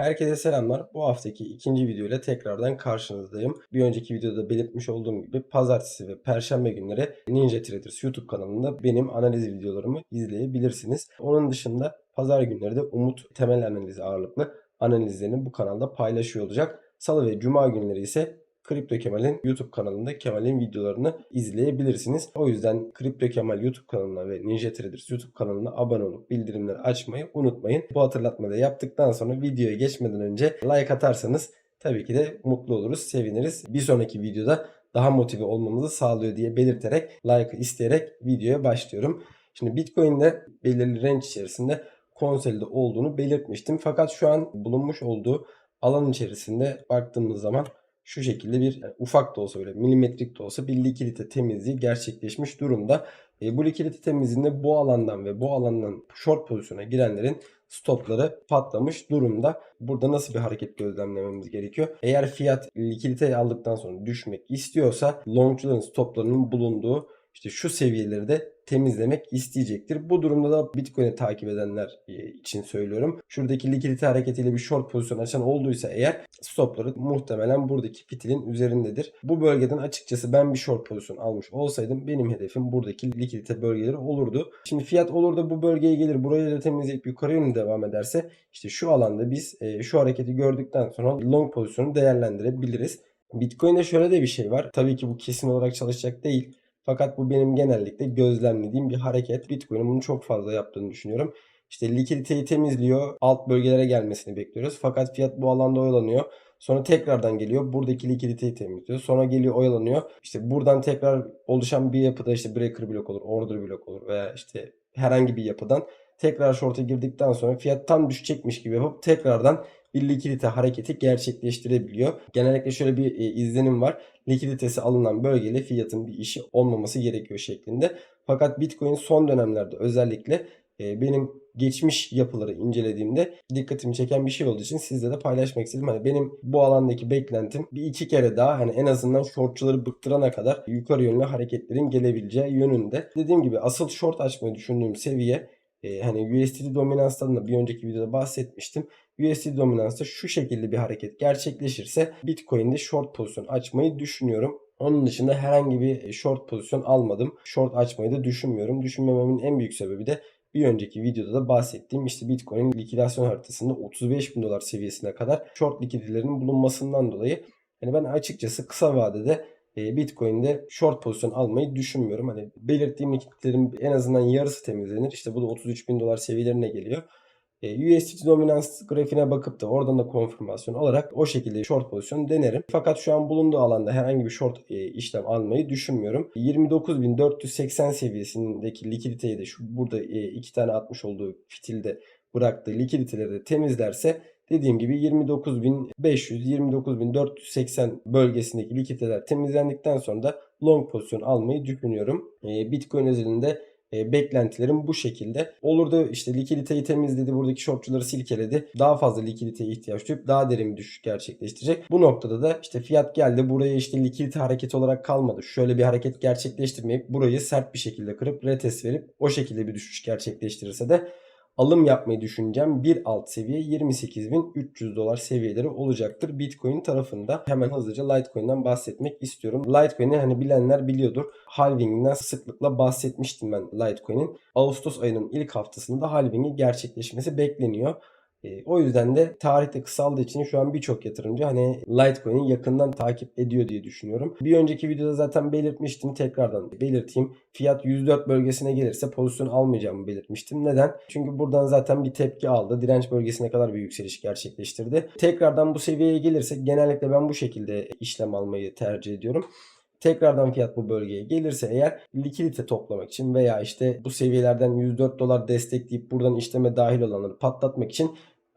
Herkese selamlar. Bu haftaki ikinci video ile tekrardan karşınızdayım. Bir önceki videoda belirtmiş olduğum gibi pazartesi ve perşembe günleri Ninja Traders YouTube kanalında benim analiz videolarımı izleyebilirsiniz. Onun dışında pazar günleri de Umut temel analizi ağırlıklı analizlerini bu kanalda paylaşıyor olacak. Salı ve cuma günleri ise Kripto Kemal'in YouTube kanalında Kemal'in videolarını izleyebilirsiniz. O yüzden Kripto Kemal YouTube kanalına ve Ninja Traders YouTube kanalına abone olup bildirimleri açmayı unutmayın. Bu hatırlatmayı da yaptıktan sonra videoya geçmeden önce like atarsanız tabii ki de mutlu oluruz, seviniriz. Bir sonraki videoda daha motive olmamızı sağlıyor diye belirterek, like isteyerek videoya başlıyorum. Şimdi Bitcoin'de belirli range içerisinde konsolide olduğunu belirtmiştim. Fakat şu an bulunmuş olduğu alan içerisinde baktığımız zaman şu şekilde bir yani ufak da olsa böyle milimetrik de olsa bir likidite temizliği gerçekleşmiş durumda. E, bu likidite temizliğinde bu alandan ve bu alandan short pozisyona girenlerin stopları patlamış durumda. Burada nasıl bir hareket gözlemlememiz gerekiyor? Eğer fiyat likiditeyi aldıktan sonra düşmek istiyorsa longcuların stoplarının bulunduğu işte şu seviyeleri de temizlemek isteyecektir. Bu durumda da Bitcoin'i takip edenler e, için söylüyorum. Şuradaki likidite hareketiyle bir short pozisyon açan olduysa eğer stopları muhtemelen buradaki fitilin üzerindedir. Bu bölgeden açıkçası ben bir short pozisyon almış olsaydım benim hedefim buradaki likidite bölgeleri olurdu. Şimdi fiyat olur da bu bölgeye gelir burayı da temizleyip yukarı yönlü devam ederse işte şu alanda biz e, şu hareketi gördükten sonra long pozisyonu değerlendirebiliriz. Bitcoin'de şöyle de bir şey var. Tabii ki bu kesin olarak çalışacak değil. Fakat bu benim genellikle gözlemlediğim bir hareket. Bitcoin'in bunu çok fazla yaptığını düşünüyorum. İşte likiditeyi temizliyor. Alt bölgelere gelmesini bekliyoruz. Fakat fiyat bu alanda oyalanıyor. Sonra tekrardan geliyor. Buradaki likiditeyi temizliyor. Sonra geliyor oyalanıyor. İşte buradan tekrar oluşan bir yapıda işte breaker blok olur, order blok olur veya işte herhangi bir yapıdan tekrar short'a girdikten sonra fiyat tam düşecekmiş gibi yapıp tekrardan likidite hareketi gerçekleştirebiliyor. Genellikle şöyle bir e, izlenim var. Likiditesi alınan bölgeyle fiyatın bir işi olmaması gerekiyor şeklinde. Fakat Bitcoin son dönemlerde özellikle e, benim geçmiş yapıları incelediğimde dikkatimi çeken bir şey olduğu için sizle de paylaşmak istedim. Hani benim bu alandaki beklentim bir iki kere daha hani en azından shortçuları bıktırana kadar yukarı yönlü hareketlerin gelebileceği yönünde. Dediğim gibi asıl short açmayı düşündüğüm seviye e, hani USDT dominanstan da bir önceki videoda bahsetmiştim. USD dominansta şu şekilde bir hareket gerçekleşirse Bitcoin'de short pozisyon açmayı düşünüyorum. Onun dışında herhangi bir short pozisyon almadım. Short açmayı da düşünmüyorum. Düşünmememin en büyük sebebi de bir önceki videoda da bahsettiğim işte Bitcoin'in likidasyon haritasında 35 bin dolar seviyesine kadar short likiditelerinin bulunmasından dolayı yani ben açıkçası kısa vadede e, Bitcoin'de short pozisyon almayı düşünmüyorum. Hani belirttiğim likiditlerin en azından yarısı temizlenir. İşte bu da 33 bin dolar seviyelerine geliyor. E, USDT dominans grafiğine bakıp da oradan da konfirmasyon alarak o şekilde short pozisyon denerim. Fakat şu an bulunduğu alanda herhangi bir short e, işlem almayı düşünmüyorum. 29.480 seviyesindeki likiditeyi de şu burada e, iki tane atmış olduğu fitilde bıraktığı likiditeleri de temizlerse dediğim gibi 29.500-29.480 bölgesindeki likiditeler temizlendikten sonra da long pozisyon almayı düşünüyorum. Bitcoin özelinde e, beklentilerim bu şekilde. Olur da işte likiditeyi temizledi. Buradaki shortçuları silkeledi. Daha fazla likiditeye ihtiyaç duyup daha derin bir düşüş gerçekleştirecek. Bu noktada da işte fiyat geldi. Buraya işte likidite hareketi olarak kalmadı. Şöyle bir hareket gerçekleştirmeyip burayı sert bir şekilde kırıp retest verip o şekilde bir düşüş gerçekleştirirse de alım yapmayı düşüneceğim. Bir alt seviye 28.300 dolar seviyeleri olacaktır Bitcoin tarafında. Hemen hızlıca Litecoin'den bahsetmek istiyorum. Litecoin'i hani bilenler biliyordur. Halving'inden sıklıkla bahsetmiştim ben Litecoin'in. Ağustos ayının ilk haftasında halving'i gerçekleşmesi bekleniyor. E, o yüzden de tarihte kısaldığı için şu an birçok yatırımcı hani Litecoin'i yakından takip ediyor diye düşünüyorum. Bir önceki videoda zaten belirtmiştim. Tekrardan belirteyim. Fiyat 104 bölgesine gelirse pozisyon almayacağımı belirtmiştim. Neden? Çünkü buradan zaten bir tepki aldı. Direnç bölgesine kadar bir yükseliş gerçekleştirdi. Tekrardan bu seviyeye gelirse genellikle ben bu şekilde işlem almayı tercih ediyorum tekrardan fiyat bu bölgeye gelirse eğer likidite toplamak için veya işte bu seviyelerden 104 dolar destekleyip buradan işleme dahil olanları patlatmak için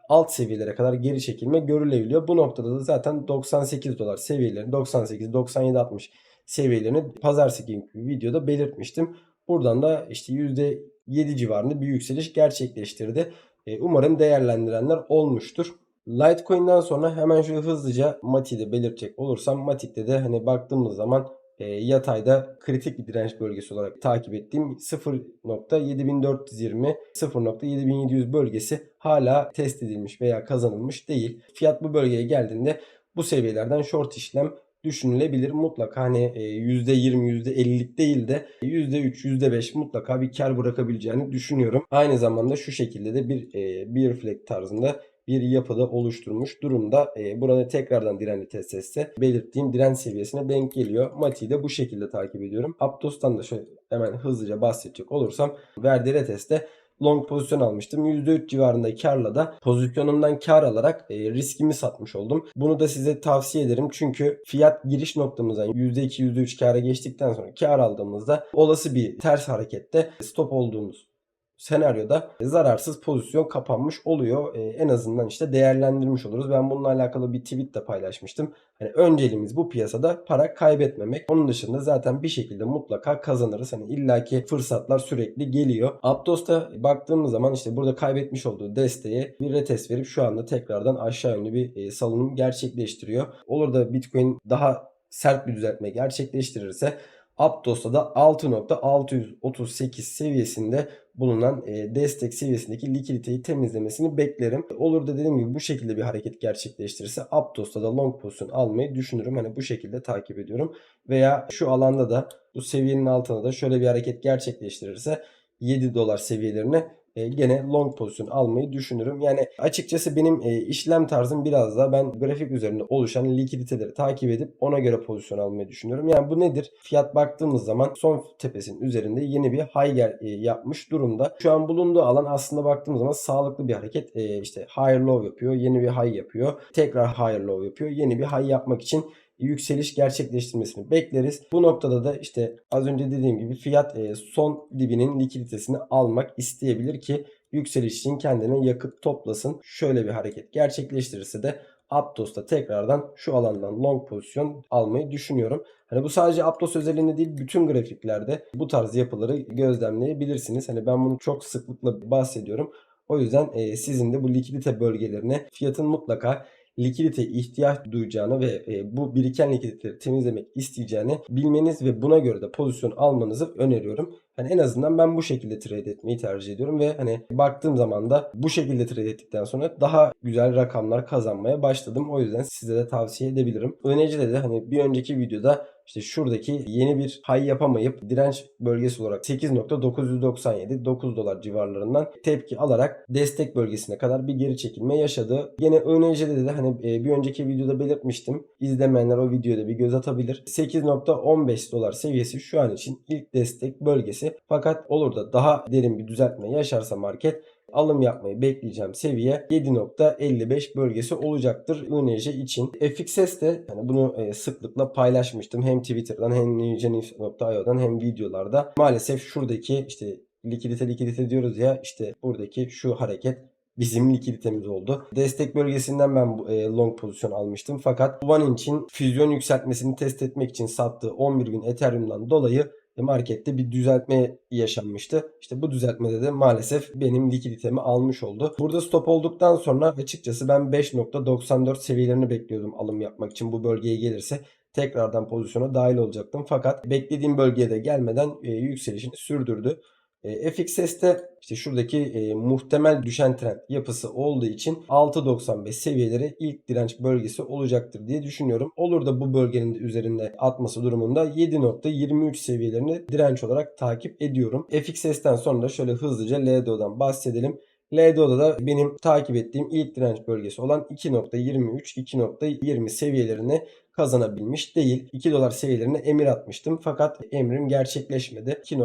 alt seviyelere kadar geri çekilme görülebiliyor. Bu noktada da zaten 98 dolar seviyelerini 98, 97, 60 seviyelerini pazartesi günkü videoda belirtmiştim. Buradan da işte %7 civarında bir yükseliş gerçekleştirdi. E, umarım değerlendirenler olmuştur. Litecoin'den sonra hemen şöyle hızlıca Mati'de belirtecek olursam Matik'te de hani baktığımız zaman e, yatayda kritik bir direnç bölgesi olarak takip ettiğim 0.7420 0.7700 bölgesi hala test edilmiş veya kazanılmış değil. Fiyat bu bölgeye geldiğinde bu seviyelerden short işlem düşünülebilir. Mutlaka hani e, %20, %50'lik değil de %3, %5 mutlaka bir kar bırakabileceğini düşünüyorum. Aynı zamanda şu şekilde de bir e, bir flag tarzında bir yapıda oluşturmuş durumda. E, burada tekrardan direnci test etse belirttiğim direnç seviyesine denk geliyor. Mati'yi de bu şekilde takip ediyorum. Aptos'tan da şöyle hemen hızlıca bahsedecek olursam verdiği reteste long pozisyon almıştım. %3 civarında karla da pozisyonumdan kar alarak e, riskimi satmış oldum. Bunu da size tavsiye ederim. Çünkü fiyat giriş noktamızdan %2 %3 kara geçtikten sonra kar aldığımızda olası bir ters harekette stop olduğumuz senaryoda zararsız pozisyon kapanmış oluyor. Ee, en azından işte değerlendirmiş oluruz. Ben bununla alakalı bir tweet de paylaşmıştım. Hani önceliğimiz bu piyasada para kaybetmemek. Onun dışında zaten bir şekilde mutlaka kazanırız. Hani illaki fırsatlar sürekli geliyor. Aptos'ta baktığımız zaman işte burada kaybetmiş olduğu desteğe bir retest verip şu anda tekrardan aşağı yönlü bir e, salınım gerçekleştiriyor. Olur da Bitcoin daha sert bir düzeltme gerçekleştirirse Aptos'ta da 6.638 seviyesinde bulunan e, destek seviyesindeki likiditeyi temizlemesini beklerim. Olur da dediğim gibi bu şekilde bir hareket gerçekleştirirse Aptos'ta da long pozisyon almayı düşünürüm. Hani bu şekilde takip ediyorum. Veya şu alanda da bu seviyenin altına da şöyle bir hareket gerçekleştirirse 7 dolar seviyelerine e, gene long pozisyon almayı düşünürüm. Yani açıkçası benim e, işlem tarzım biraz daha ben grafik üzerinde oluşan likiditeleri takip edip ona göre pozisyon almayı düşünüyorum. Yani bu nedir? Fiyat baktığımız zaman son tepesinin üzerinde yeni bir high gel, e, yapmış durumda. Şu an bulunduğu alan aslında baktığımız zaman sağlıklı bir hareket. E, işte higher low yapıyor, yeni bir high yapıyor. Tekrar higher low yapıyor. Yeni bir high yapmak için yükseliş gerçekleştirmesini bekleriz. Bu noktada da işte az önce dediğim gibi fiyat e, son dibinin likiditesini almak isteyebilir ki yükseliş için kendine yakıt toplasın. Şöyle bir hareket gerçekleştirirse de Aptos'ta tekrardan şu alandan long pozisyon almayı düşünüyorum. Hani bu sadece Aptos özelinde değil bütün grafiklerde bu tarz yapıları gözlemleyebilirsiniz. Hani ben bunu çok sıklıkla bahsediyorum. O yüzden e, sizin de bu likidite bölgelerine fiyatın mutlaka likidite ihtiyaç duyacağını ve e, bu biriken likiditeleri temizlemek isteyeceğini bilmeniz ve buna göre de pozisyon almanızı öneriyorum. Hani en azından ben bu şekilde trade etmeyi tercih ediyorum ve hani baktığım zaman da bu şekilde trade ettikten sonra daha güzel rakamlar kazanmaya başladım. O yüzden size de tavsiye edebilirim. Önericide de hani bir önceki videoda işte şuradaki yeni bir high yapamayıp direnç bölgesi olarak 8.997 9 dolar civarlarından tepki alarak destek bölgesine kadar bir geri çekilme yaşadı. Yine ÖNC'de de hani bir önceki videoda belirtmiştim. İzlemeyenler o videoda bir göz atabilir. 8.15 dolar seviyesi şu an için ilk destek bölgesi. Fakat olur da daha derin bir düzeltme yaşarsa market alım yapmayı bekleyeceğim seviye 7.55 bölgesi olacaktır INJ için. FXS de yani bunu e, sıklıkla paylaşmıştım. Hem Twitter'dan hem newgenews.io'dan hem videolarda. Maalesef şuradaki işte likidite likidite diyoruz ya işte buradaki şu hareket bizim likiditemiz oldu. Destek bölgesinden ben e, long pozisyon almıştım. Fakat One için füzyon yükseltmesini test etmek için sattığı 11.000 Ethereum'dan dolayı markette bir düzeltme yaşanmıştı. İşte bu düzeltmede de maalesef benim likiditemi almış oldu. Burada stop olduktan sonra açıkçası ben 5.94 seviyelerini bekliyordum alım yapmak için bu bölgeye gelirse tekrardan pozisyona dahil olacaktım. Fakat beklediğim bölgeye de gelmeden e, yükselişini sürdürdü. E, FXS'te işte şuradaki e, muhtemel düşen trend yapısı olduğu için 6.95 seviyeleri ilk direnç bölgesi olacaktır diye düşünüyorum. Olur da bu bölgenin de üzerinde atması durumunda 7.23 seviyelerini direnç olarak takip ediyorum. FXS'ten sonra da şöyle hızlıca LDO'dan bahsedelim. LDO'da da benim takip ettiğim ilk direnç bölgesi olan 2.23, 2.20 seviyelerini kazanabilmiş değil. 2 dolar seviyelerine emir atmıştım fakat emrim gerçekleşmedi. 2.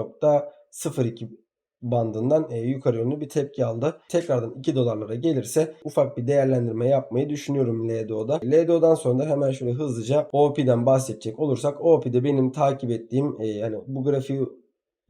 0.2 bandından e, yukarı yönlü bir tepki aldı. Tekrardan 2 dolarlara gelirse ufak bir değerlendirme yapmayı düşünüyorum LDO'da. LDO'dan sonra da hemen şöyle hızlıca OP'den bahsedecek olursak OP'de benim takip ettiğim e, yani bu grafiği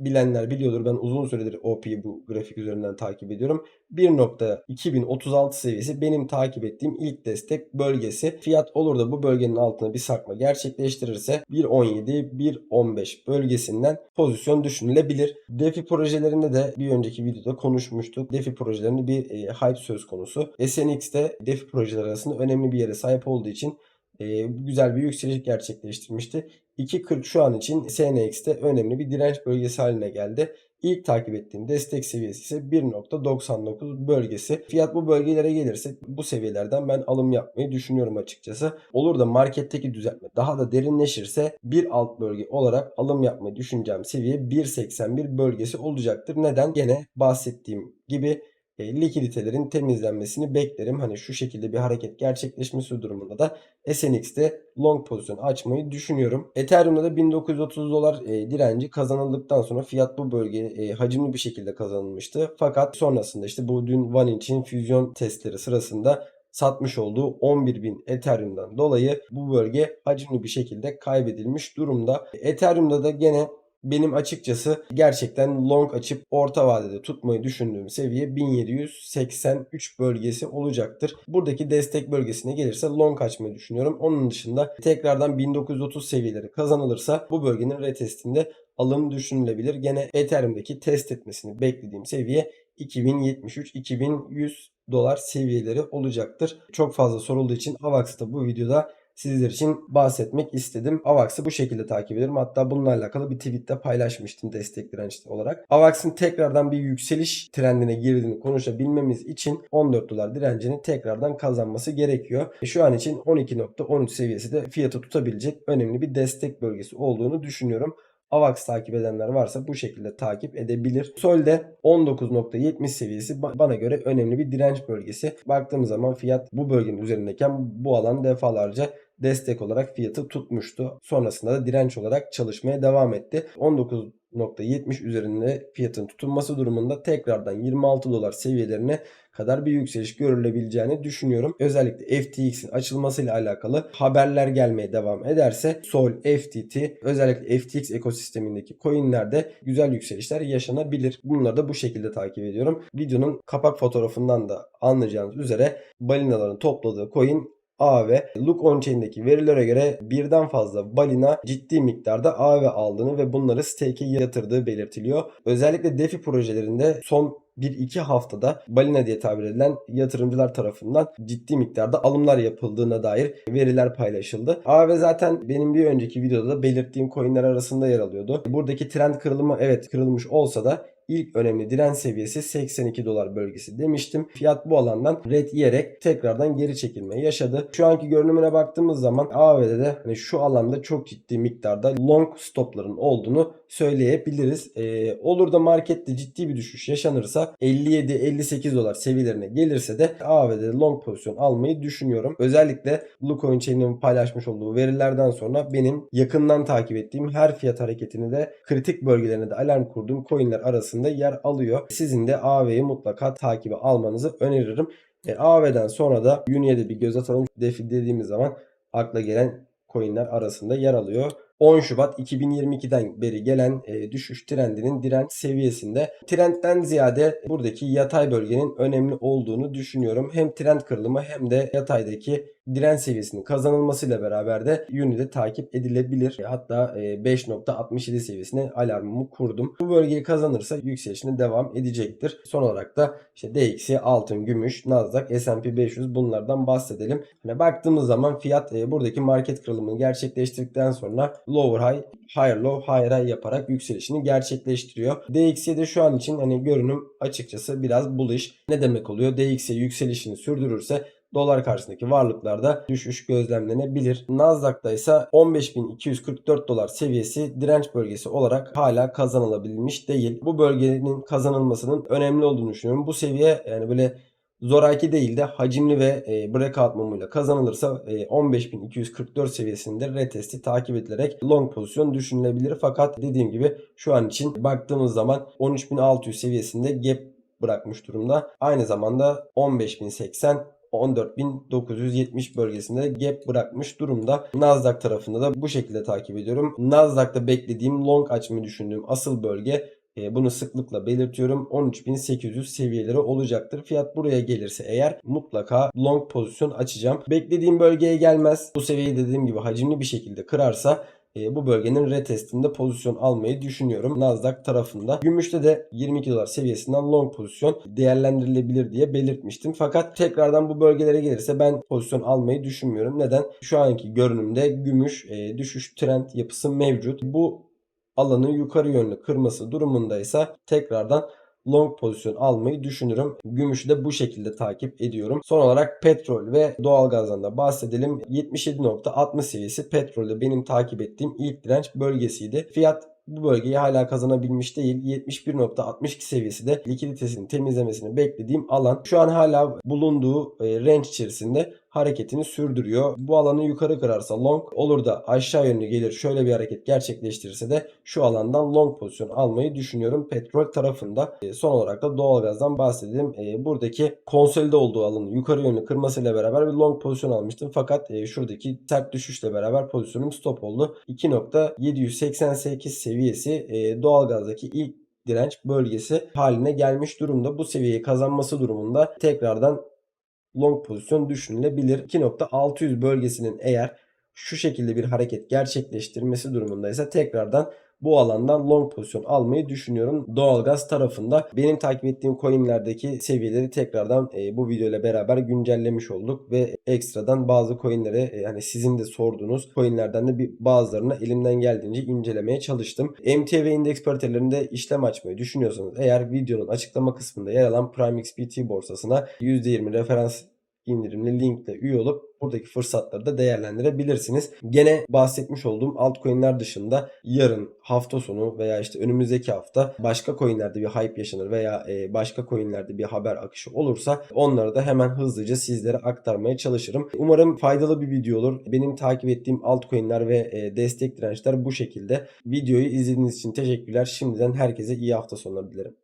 bilenler biliyordur. Ben uzun süredir OP'yi bu grafik üzerinden takip ediyorum. 1.2036 seviyesi benim takip ettiğim ilk destek bölgesi. Fiyat olur da bu bölgenin altına bir sarkma gerçekleştirirse 1.17 1.15 bölgesinden pozisyon düşünülebilir. DeFi projelerinde de bir önceki videoda konuşmuştuk. DeFi projelerinde bir e, hype söz konusu. SNX'te DeFi projeler arasında önemli bir yere sahip olduğu için e, güzel bir yükseliş gerçekleştirmişti. 2.40 şu an için SNX'te önemli bir direnç bölgesi haline geldi. İlk takip ettiğim destek seviyesi ise 1.99 bölgesi. Fiyat bu bölgelere gelirse bu seviyelerden ben alım yapmayı düşünüyorum açıkçası. Olur da marketteki düzeltme daha da derinleşirse bir alt bölge olarak alım yapmayı düşüneceğim seviye 1.81 bölgesi olacaktır. Neden? Gene bahsettiğim gibi e, likiditelerin temizlenmesini beklerim. Hani şu şekilde bir hareket gerçekleşmesi durumunda da SNX'te long pozisyon açmayı düşünüyorum. Ethereum'da da 1930 dolar e, direnci kazanıldıktan sonra fiyat bu bölgeye e, hacimli bir şekilde kazanılmıştı. Fakat sonrasında işte bu dün One Inch'in füzyon testleri sırasında satmış olduğu 11.000 Ethereum'dan dolayı bu bölge hacimli bir şekilde kaybedilmiş durumda. Ethereum'da da gene benim açıkçası gerçekten long açıp orta vadede tutmayı düşündüğüm seviye 1783 bölgesi olacaktır. Buradaki destek bölgesine gelirse long açmayı düşünüyorum. Onun dışında tekrardan 1930 seviyeleri kazanılırsa bu bölgenin retestinde alım düşünülebilir. Gene Ethereum'daki test etmesini beklediğim seviye 2073-2100 dolar seviyeleri olacaktır. Çok fazla sorulduğu için Avax'ta bu videoda sizler için bahsetmek istedim. Avax'ı bu şekilde takip ederim. Hatta bununla alakalı bir tweette paylaşmıştım destek direnç olarak. Avax'ın tekrardan bir yükseliş trendine girdiğini konuşabilmemiz için 14 dolar direncini tekrardan kazanması gerekiyor. E, Şu an için 12.13 seviyesi de fiyatı tutabilecek önemli bir destek bölgesi olduğunu düşünüyorum. AVAX takip edenler varsa bu şekilde takip edebilir. Sol'de 19.70 seviyesi ba- bana göre önemli bir direnç bölgesi. Baktığımız zaman fiyat bu bölgenin üzerindeyken bu alan defalarca destek olarak fiyatı tutmuştu. Sonrasında da direnç olarak çalışmaya devam etti. 19.70 üzerinde fiyatın tutunması durumunda tekrardan 26 dolar seviyelerine kadar bir yükseliş görülebileceğini düşünüyorum. Özellikle FTX'in açılmasıyla alakalı haberler gelmeye devam ederse Sol, FTT özellikle FTX ekosistemindeki coinlerde güzel yükselişler yaşanabilir. Bunları da bu şekilde takip ediyorum. Videonun kapak fotoğrafından da anlayacağınız üzere balinaların topladığı coin AV, Look On-Chain'deki verilere göre birden fazla balina ciddi miktarda AV aldığını ve bunları stake'e yatırdığı belirtiliyor. Özellikle DeFi projelerinde son 1-2 haftada balina diye tabir edilen yatırımcılar tarafından ciddi miktarda alımlar yapıldığına dair veriler paylaşıldı. AV zaten benim bir önceki videoda da belirttiğim coinler arasında yer alıyordu. Buradaki trend kırılımı evet kırılmış olsa da ilk önemli direnç seviyesi 82 dolar bölgesi demiştim. Fiyat bu alandan red yiyerek tekrardan geri çekilme yaşadı. Şu anki görünümüne baktığımız zaman AV'de de hani şu alanda çok ciddi miktarda long stopların olduğunu söyleyebiliriz. Ee, olur da markette ciddi bir düşüş yaşanırsa 57-58 dolar seviyelerine gelirse de AV'de long pozisyon almayı düşünüyorum. Özellikle Bluecoin Chain'in paylaşmış olduğu verilerden sonra benim yakından takip ettiğim her fiyat hareketini de kritik bölgelerine de alarm kurduğum coinler arasında yer alıyor. Sizin de AV'yi mutlaka takibe almanızı öneririm. E, AV'den sonra da Uni'ye de bir göz atalım. Defi dediğimiz zaman akla gelen coinler arasında yer alıyor. 10 Şubat 2022'den beri gelen e, düşüş trendinin direnç seviyesinde. Trendten ziyade buradaki yatay bölgenin önemli olduğunu düşünüyorum. Hem trend kırılımı hem de yataydaki direnç seviyesinin kazanılmasıyla beraber de Uni'de takip edilebilir. Hatta e, 5.67 seviyesine alarmımı kurdum. Bu bölgeyi kazanırsa yükselişine devam edecektir. Son olarak da işte DXY, altın, gümüş, Nasdaq, S&P 500 bunlardan bahsedelim. Hani baktığımız zaman fiyat e, buradaki market kırılımını gerçekleştirdikten sonra lower high, higher low, higher high yaparak yükselişini gerçekleştiriyor. DXY'de şu an için hani görünüm açıkçası biraz bullish. Ne demek oluyor? DXY yükselişini sürdürürse dolar karşısındaki varlıklarda düşüş gözlemlenebilir. Nasdaq'ta ise 15.244 dolar seviyesi direnç bölgesi olarak hala kazanılabilmiş değil. Bu bölgenin kazanılmasının önemli olduğunu düşünüyorum. Bu seviye yani böyle zoraki değil de hacimli ve e, breakout mumuyla kazanılırsa e, 15.244 seviyesinde retesti takip edilerek long pozisyon düşünülebilir. Fakat dediğim gibi şu an için baktığımız zaman 13.600 seviyesinde gap bırakmış durumda. Aynı zamanda 15.080 14.970 bölgesinde gap bırakmış durumda. Nasdaq tarafında da bu şekilde takip ediyorum. Nasdaq'ta beklediğim long açmayı düşündüğüm asıl bölge e, bunu sıklıkla belirtiyorum. 13.800 seviyeleri olacaktır. Fiyat buraya gelirse eğer mutlaka long pozisyon açacağım. Beklediğim bölgeye gelmez. Bu seviyeyi dediğim gibi hacimli bir şekilde kırarsa e, bu bölgenin retestinde pozisyon almayı düşünüyorum. Nasdaq tarafında. Gümüşte de 22 dolar seviyesinden long pozisyon değerlendirilebilir diye belirtmiştim. Fakat tekrardan bu bölgelere gelirse ben pozisyon almayı düşünmüyorum. Neden? Şu anki görünümde gümüş e, düşüş trend yapısı mevcut. Bu alanı yukarı yönlü kırması durumundaysa tekrardan long pozisyon almayı düşünürüm. Gümüşü de bu şekilde takip ediyorum. Son olarak petrol ve doğalgazdan da bahsedelim. 77.60 seviyesi petrolde benim takip ettiğim ilk direnç bölgesiydi. Fiyat bu bölgeyi hala kazanabilmiş değil. 71.62 seviyesi de likiditesini temizlemesini beklediğim alan. Şu an hala bulunduğu e, range içerisinde hareketini sürdürüyor. Bu alanı yukarı kırarsa long olur da aşağı yönlü gelir şöyle bir hareket gerçekleştirirse de şu alandan long pozisyon almayı düşünüyorum petrol tarafında. E, son olarak da doğalgazdan bahsedelim. E, buradaki konsolide olduğu alanı yukarı yönlü kırmasıyla beraber bir long pozisyon almıştım. Fakat e, şuradaki sert düşüşle beraber pozisyonum stop oldu. 2.788 seviyesi doğalgazdaki ilk direnç bölgesi haline gelmiş durumda. Bu seviyeyi kazanması durumunda tekrardan long pozisyon düşünülebilir. 2.600 bölgesinin eğer şu şekilde bir hareket gerçekleştirmesi durumundaysa tekrardan bu alandan long pozisyon almayı düşünüyorum. Doğalgaz tarafında benim takip ettiğim coinlerdeki seviyeleri tekrardan e, bu video ile beraber güncellemiş olduk ve ekstradan bazı coinlere e, hani sizin de sorduğunuz coinlerden de bir bazılarını elimden geldiğince incelemeye çalıştım. MT ve indeks paritelerinde işlem açmayı düşünüyorsanız eğer videonun açıklama kısmında yer alan Prime XBT borsasına %20 referans indirimli linkle üye olup buradaki fırsatları da değerlendirebilirsiniz. Gene bahsetmiş olduğum altcoin'ler dışında yarın hafta sonu veya işte önümüzdeki hafta başka coin'lerde bir hype yaşanır veya e, başka coin'lerde bir haber akışı olursa onları da hemen hızlıca sizlere aktarmaya çalışırım. Umarım faydalı bir video olur. Benim takip ettiğim altcoin'ler ve e, destek dirençler bu şekilde. Videoyu izlediğiniz için teşekkürler. Şimdiden herkese iyi hafta sonları dilerim.